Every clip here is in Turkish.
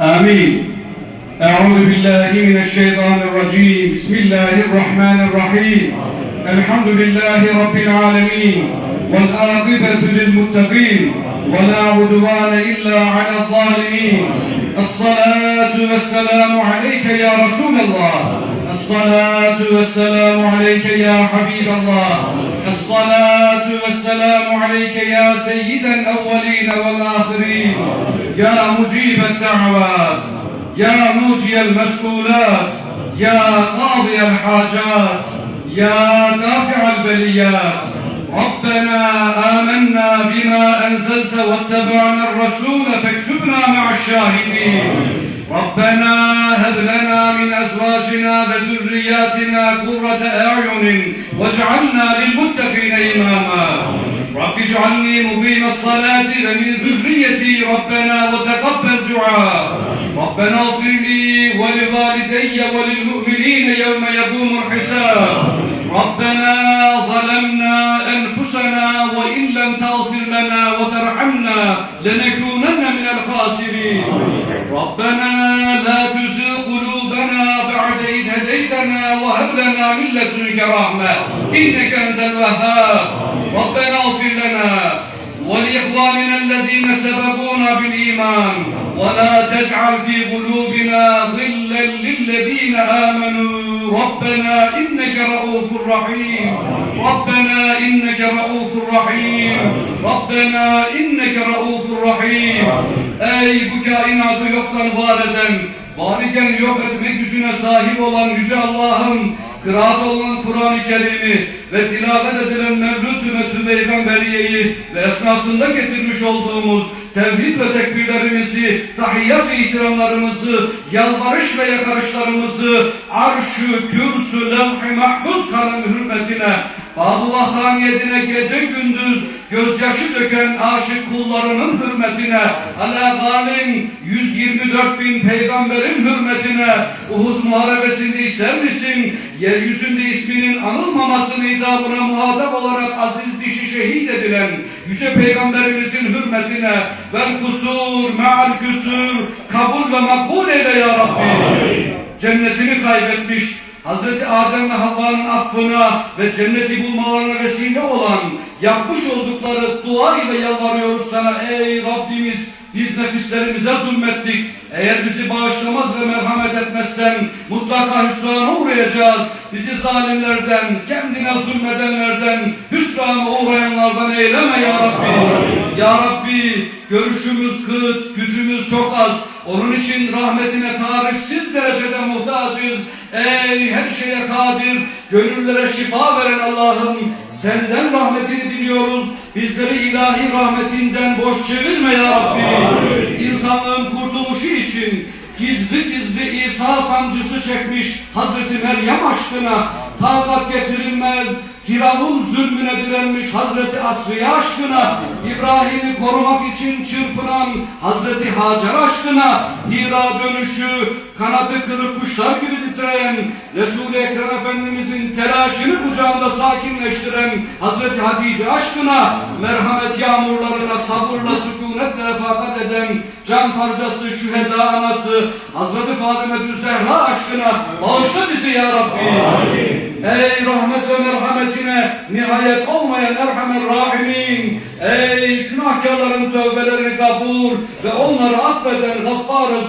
آمين. أعوذ بالله من الشيطان الرجيم. بسم الله الرحمن الرحيم. الحمد لله رب العالمين. والآقبة للمتقين. ولا عدوان إلا على الظالمين. الصلاة والسلام عليك يا رسول الله. الصلاة والسلام عليك يا حبيب الله. الصلاة والسلام عليك يا سيد الأولين والآخرين يا مجيب الدعوات يا موتي المسؤولات يا قاضي الحاجات يا دافع البليات. ربنا آمنا بما أنزلت واتبعنا الرسول فاكتبنا مع الشاهدين. ربنا هب لنا من أزواجنا وذرياتنا قرة أعين واجعلنا للمتقين إماما. رب اجعلني مقيم الصلاة ومن ذريتي ربنا وتقبل دعاء. ربنا اغفر لي ولوالدي وللمؤمنين يوم يقوم الحساب. ربنا ظلمنا أنفسنا وإن لم تغفر لنا وترحمنا لنكونن من الخاسرين. ربنا لا تزغ قلوبنا بعد إذ هديتنا وهب لنا من لدنك رحمة إنك أنت الوهاب. ربنا اغفر لنا ولإخواننا الذين سبقونا بالإيمان ولا تجعل في قلوبنا غلا للذين آمنوا. ربنا إنك رؤوف رحيم. ربنا إنك رؤوف رحيم ربنا إنك رؤوف رحيم Ey bu kainatı yoktan var eden, var iken yok etme gücüne sahip olan Yüce Allah'ım, kıraat olan Kur'an-ı Kerim'i ve tilavet edilen Mevlüt Ümmetü Peygamberiye'yi ve esnasında getirmiş olduğumuz tevhid ve tekbirlerimizi, tahiyyat ve ihtiramlarımızı, yalvarış ve yakarışlarımızı arş-ı kürsü levh-i mahfuz kalem hürmetine, Bab-ı vahdaniyetine gece gündüz gözyaşı döken aşık kullarının hürmetine, ala galim 124 bin peygamberin hürmetine, Uhud muharebesinde ister misin? Yeryüzünde isminin anılmamasını idabına muhatap olarak aziz dişi şehit edilen yüce peygamberimizin hürmetine vel kusur me'al küsur kabul ve makbul eyle ya Rabbi. Cennetini kaybetmiş, Hazreti Adem ve Havva'nın affına ve cenneti bulmalarına vesile olan yapmış oldukları dua ile yalvarıyoruz sana ey Rabbimiz biz nefislerimize zulmettik. Eğer bizi bağışlamaz ve merhamet etmezsen mutlaka hüsrana uğrayacağız. Bizi zalimlerden, kendine zulmedenlerden, hüsrana uğrayanlardan eyleme ya Rabbi. Ya Görüşümüz kıt, gücümüz çok az. Onun için rahmetine tarifsiz derecede muhtacız. Ey her şeye kadir, gönüllere şifa veren Allah'ım senden rahmetini diliyoruz. Bizleri ilahi rahmetinden boş çevirme ya Rabbi. İnsanlığın kurtuluşu için gizli gizli İsa sancısı çekmiş Hazreti Meryem aşkına takat getirilmez Firavun zulmüne direnmiş Hazreti Asriye aşkına, İbrahim'i korumak için çırpınan Hazreti Hacer aşkına, Hira dönüşü, kanatı kırık kuşlar gibi titreyen, Resul-i Ekrem Efendimizin telaşını kucağında sakinleştiren Hazreti Hatice aşkına, merhamet yağmurlarına sabırla sükunetle refakat eden can parçası şüheda anası Hazreti Fatıma Zehra aşkına bağışla bizi ya Rabbi. Ey rahmet ve merhametine nihayet olmayan Erhamer Rahimin. Ey günahkarların tövbelerini kabul ve onları affeden gaffar-ı.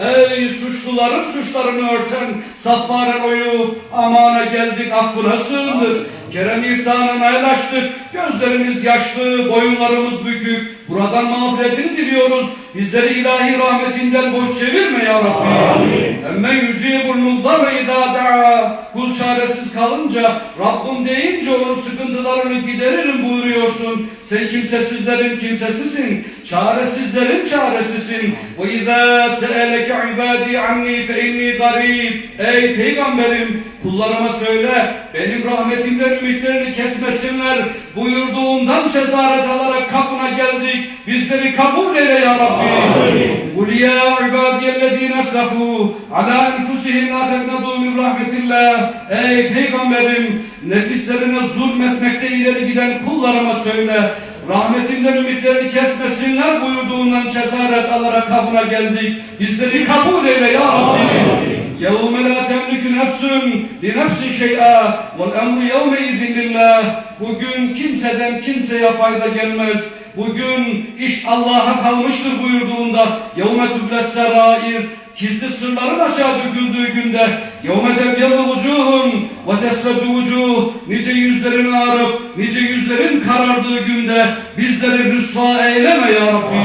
Ey suçluların suçlarını örten saffar-ı uyub. Amana geldik affına sığındık. Kerem ihsanına el açtık. Gözlerimiz yaşlı, boyunlarımız bükük. Buradan mağfiretini diliyoruz. Bizleri ilahi rahmetinden boş çevirme ya Rabbi. Emme yücibul muddarı idâ da'a. Kul çaresiz kalınca Rabbim deyince onun sıkıntılarını gideririm buyuruyorsun. Sen kimsesizlerin kimsesizsin. Çaresizlerin çaresisin. Ve izâ se'eleke ibâdî annî fe inni garîb. Ey peygamberim kullarıma söyle benim rahmetimden ümitlerini kesmesinler. Buyurduğundan cesaret alarak kapına geldik. Bizleri kabul eyle ya Rabbi. Kul ya ibadiyellezîne esrafû alâ enfusihim lâ teknadû min rahmetillah. Ey peygamberim nefislerine zulmetmekte ileri giden kullarıma söyle rahmetinden ümitlerini kesmesinler buyurduğundan cesaret alarak kabına geldik. Bizleri kabul eyle ya Rabbi. يوم لا تملك نفس لنفس شيئا والأمر يومئذ لله Bugün kimseden kimseye fayda gelmez. Bugün iş Allah'a kalmıştır buyurduğunda يَوْمَ تُبْلَ السَّرَائِرِ Gizli sırların aşağı döküldüğü günde يَوْمَ تَبْيَضُ وُجُوهٌ وَتَسْفَدُ وُجُوهُ Nice yüzlerin ağrıp, nice yüzlerin karardığı günde bizleri rüsva eyleme ya Rabbi.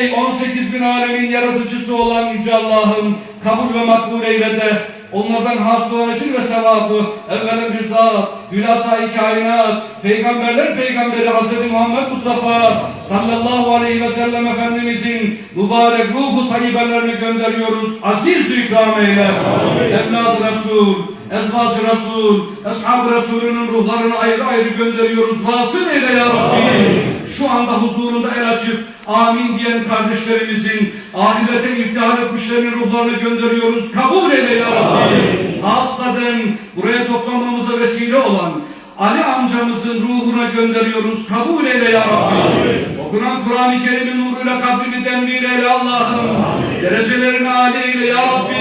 Ey 18 bin alemin yaratıcısı olan Yüce Allah'ım kabul ve makbul eyle de onlardan hasıl olan için ve sevabı evvelen bir zat, hülasa-i kainat, peygamberler peygamberi Hz. Muhammed Mustafa sallallahu aleyhi ve sellem Efendimizin mübarek ruhu tayyibelerini gönderiyoruz. Aziz ikram eyle. Evladı Resul, ezvacı Resul, ashab-ı Resulünün ruhlarını ayrı ayrı gönderiyoruz. Vasıl eyle ya Rabbi. Şu anda huzurunda el açıp amin diyen kardeşlerimizin ahirete iftihar etmişlerin ruhlarını gönderiyoruz. Kabul eyle ya Rabbi. Hasaden buraya toplanmamıza vesile olan Ali amcamızın ruhuna gönderiyoruz. Kabul eyle ya Rabbi. Okunan Kur'an-ı Kerim'in nuruyla kabrini denbir eyle Allah'ım. Derecelerini âli eyle ya Rabbi.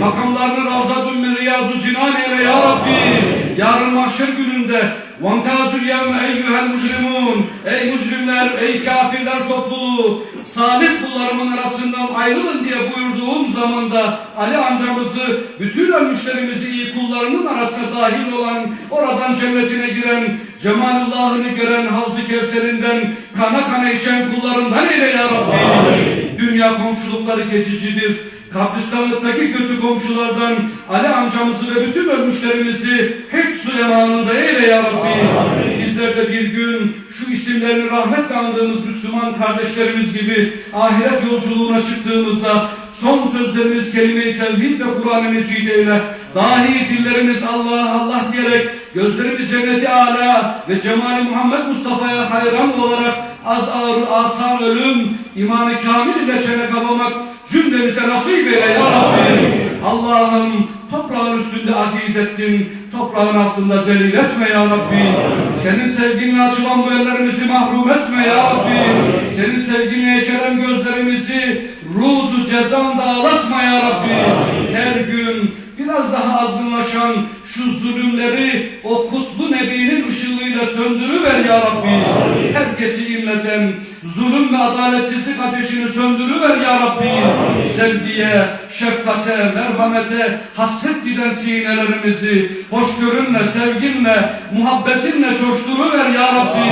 Makamlarını Ravzatun min Riyazu Cinan eyle ya Rabbi. Yarın mahşer gününde وَمْتَازُ الْيَوْمَ اَيُّهَا الْمُجْرِمُونَ Ey mücrimler, ey kafirler topluluğu, salih kullarımın arasından ayrılın diye buyurduğum zamanda Ali amcamızı, bütün ölmüşlerimizi iyi kullarının arasına dahil olan, oradan cennetine giren, cemalullahını gören Havz-ı Kevser'inden kana kana içen kullarından eyle ya Rabbi. Dünya komşulukları geçicidir. Kabristanlıktaki kötü komşulardan Ali amcamızı ve bütün ölmüşlerimizi hepsi emanında eyle ya Rabbi. Bizler de bir gün şu isimlerini rahmetle andığımız Müslüman kardeşlerimiz gibi ahiret yolculuğuna çıktığımızda son sözlerimiz kelime-i tevhid ve Kur'an-ı Mecid eyle. Dahi dillerimiz Allah Allah diyerek gözlerimiz cenneti ala ve cemali Muhammed Mustafa'ya hayran olarak az ağır asan ölüm imanı kamil ile çene kapamak cümlemize nasip eyle ya Rabbi. Allah'ım toprağın üstünde aziz ettin, toprağın altında zelil etme ya Rabbi. Senin sevginle açılan bu ellerimizi mahrum etme ya Rabbi. Senin sevginle yeşeren gözlerimizi ruzu cezanda ağlatma ya Rabbi. Her gün biraz daha azgınlaşan şu zulümleri o kutlu nebinin ışığıyla söndürüver ya Rabbi. Herkesi inleten zulüm ve adaletsizlik ateşini söndürüver ya Rabbi. Sevgiye, şefkate, merhamete hasret giden sinelerimizi hoşgörünle, sevginle, muhabbetinle coşturuver ya Rabbi.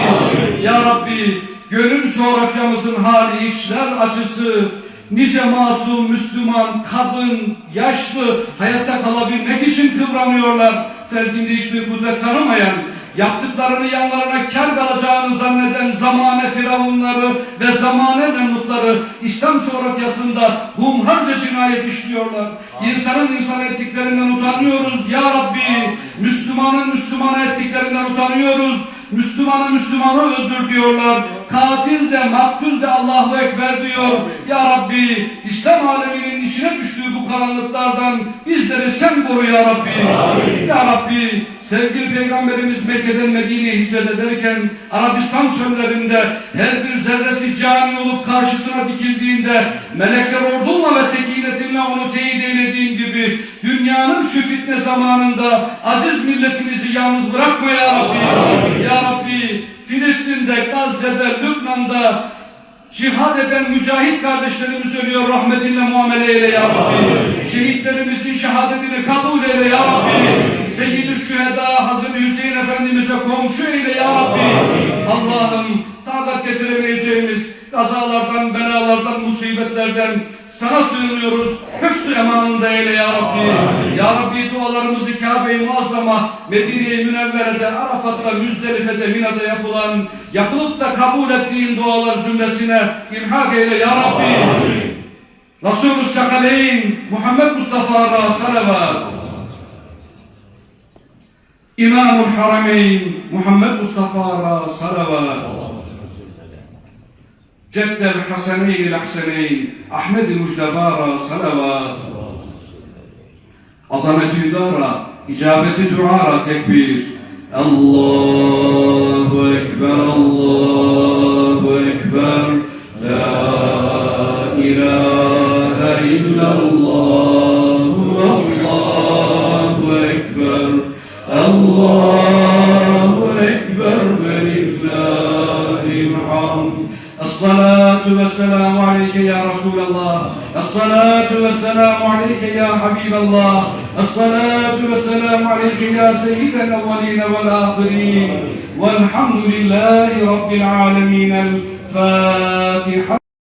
Ya Rabbi, gönül coğrafyamızın hali içler acısı, Nice masum Müslüman, kadın, yaşlı hayatta kalabilmek için kıvranıyorlar. Ferdinde hiçbir kudret tanımayan, yaptıklarını yanlarına kar kalacağını zanneden zamane firavunları ve zamane nemrutları İslam coğrafyasında hunharca cinayet işliyorlar. İnsanın insan ettiklerinden utanıyoruz ya Rabbi. Müslümanın Müslüman ettiklerinden utanıyoruz. Müslümanı Müslümanı öldür diyorlar. Katil de maktul de Allahu Ekber diyor. Ya Rabbi İslam aleminin içine düştüğü bu karanlıklardan bizleri sen koru ya Rabbi. Ya Rabbi sevgili Peygamberimiz Mekke'den Medine'ye hicret ederken Arabistan çöllerinde her bir zerresi cani olup karşısına dikildiğinde melekler ordunla ve sekinetinle onu teyit eylediğin gibi dünyanın şu fitne zamanında aziz milletimizi yalnız bırakma ya Rabbi. Ya Rabbi Filistin'de, Gazze'de, Lübnan'da cihad eden mücahit kardeşlerimiz ölüyor rahmetinle muamele eyle ya Rabbi. Şehitlerimizin şehadetini kabul eyle ya Rabbi. Seyyid-i Şüheda Hazreti Hüseyin Efendimiz'e komşu eyle ya Rabbi. Allah'ım takat getiremeyeceğimiz kazalardan, belalardan, musibetlerden sana sığınıyoruz. Hıfz-ı emanında eyle ya Rabbi. Ya Rabbi dualarımızı Kabe-i Muazzama, Medine-i Münevvere'de, Arafat'ta, Müzdelife'de, Mina'da yapılan, yapılıp da kabul ettiğin dualar zümresine imhak eyle ya Rabbi. Resulü Sekaleyn, Muhammed Mustafa'ra salavat. İmamul Harameyn, Muhammed Mustafa'ra salavat. جد الحسنين الحسنين أحمد المجدبارا صلوات. عظمة دارا إجابة دعاء تكبير. الله أكبر الله أكبر. لا إله إلا الله الله اكبر الله أكبر, الله أكبر. الصلاة والسلام عليك يا رسول الله. الصلاة والسلام عليك يا حبيب الله. الصلاة والسلام عليك يا سيد الأولين والآخرين. والحمد لله رب العالمين. الفاتحة